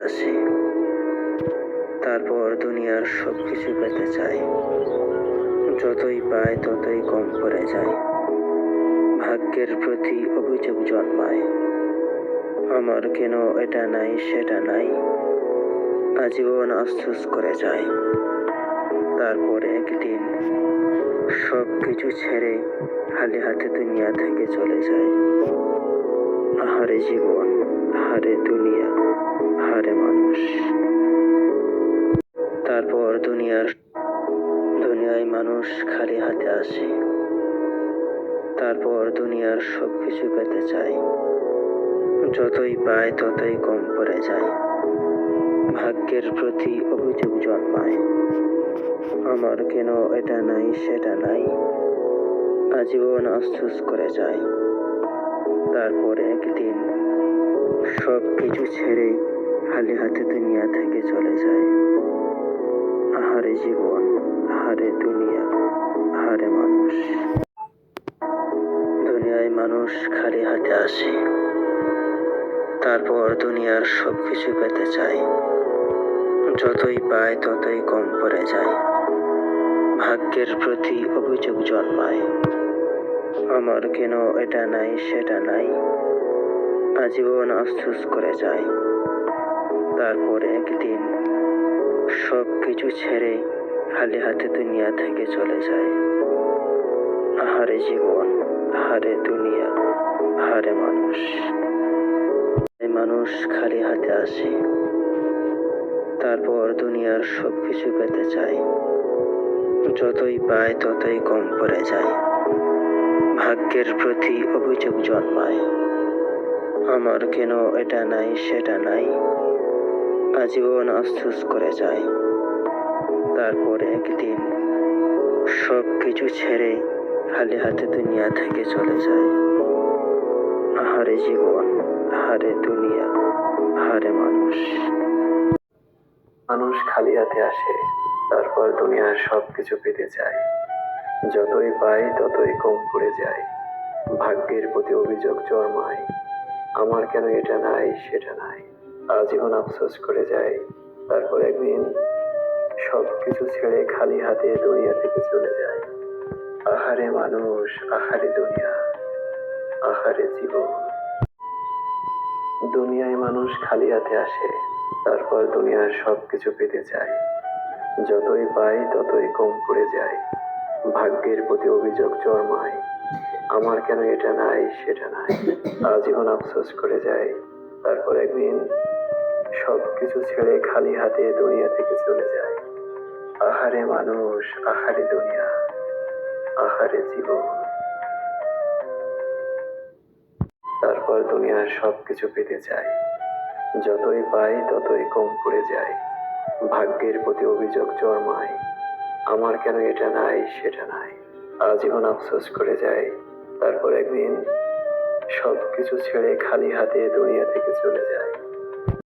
আসি তারপর দুনিয়ার সব কিছু পেতে চাই। যতই পায় ততই কম পড়ে যায় ভাগ্যের প্রতি অভিযোগ জন্মায়। আমার কেন এটা নাই, সেটা নাই। আজীবন আফসোস করে যায় তারপর একদিন সব কিছু ছেড়ে খালি হাতে দুনিয়া থেকে চলে যায় আহারে জীবন আহারে দুনিয়া আহারে মানুষ। তারপর দুনিয়ার, দুনিয়ায় মানুষ খালি হাতে আসে। তারপর দুনিয়ার সব কিছু পেতে চায়। যতই পায় ততই কম পড়ে যায়। ভাগ্যের প্রতি অভিযোগ জন্মায়। আমার কেন এটা নাই, সেটা নাই। আজীবন আফসোস করে যায়। তারপর একদিন সব কিছু ছেড়ে খালি হাতে দুনিয়া থেকে চলে যায়। আহারে জীবন, আহারে দুনিয়া, আহারে মানুষ। দুনিয়ায় মানুষ খালি হাতে আসে। তারপর দুনিয়ার সব কিছু পেতে চায়। যতই পায় ততই কম পড়ে যায়। ভাগ্যের প্রতি অভিযোগ জন্মায়। আমার কেন এটা নাই, সেটা নাই। আজীবন আফসোস করে যায়। তারপর একদিন সব কিছু ছেড়ে খালি হাতে দুনিয়া থেকে চলে যায়। আহারে জীবন, আহারে দুনিয়া, আহারে মানুষ। মানুষ খালি হাতে আসে। তারপর দুনিয়ার সব কিছু পেতে চায়। যতই পায় ততই কম পড়ে যায়। ভাগ্যের প্রতি অভিযোগ জন্মায়। আমার কেন এটা নাই, সেটা নাই। আজীবন আফসোস করে যায়। তারপর একদিন সব কিছু ছেড়ে খালি হাতে দুনিয়া থেকে চলে যায়। আহারে জীবন আহারে দুনিয়া আহারে মানুষ। মানুষ খালি হাতে আসে, তারপর দুনিয়ার সব কিছু পেতে চায়। যতই পায় ততই কম পড়ে যায়। ভাগ্যের প্রতি অভিযোগ জন্মায়। আমার কেন এটা নাই, সেটা নাই। আজীবন আফসোস করে যায়। তারপর একদিন সব কিছু ছেড়ে খালি হাতে দুনিয়া থেকে চলে যায়। আহারে মানুষ, আহারে দুনিয়া, আহারে জীবন। দুনিয়ায় মানুষ খালি হাতে আসে, তারপর দুনিয়ার সব কিছু পেতে চায়। যতই পায় ততই কম পড়ে যায়। ভাগ্যের প্রতি অভিযোগ জন্মায়। আমার কেন এটা নাই, সেটা নাই। আজীবন আফসোস করে যায় তারপর একদিন সব কিছু ছেড়ে খালি হাতে দুনিয়া থেকে চলে যায় আহারে মানুষ, আহারে দুনিয়া, আহারে জীবন। তারপর দুনিয়ার সব কিছু পেতে চায় যতই পায় ততই কম পড়ে যায় ভাগ্যের প্রতি অভিযোগ জন্মায়। আমার কেন এটা নাই, সেটা নাই? আজীবন আফসোস করে যায় তারপর একদিন সব কিছু ছেড়ে খালি হাতে দুনিয়া থেকে চলে যায়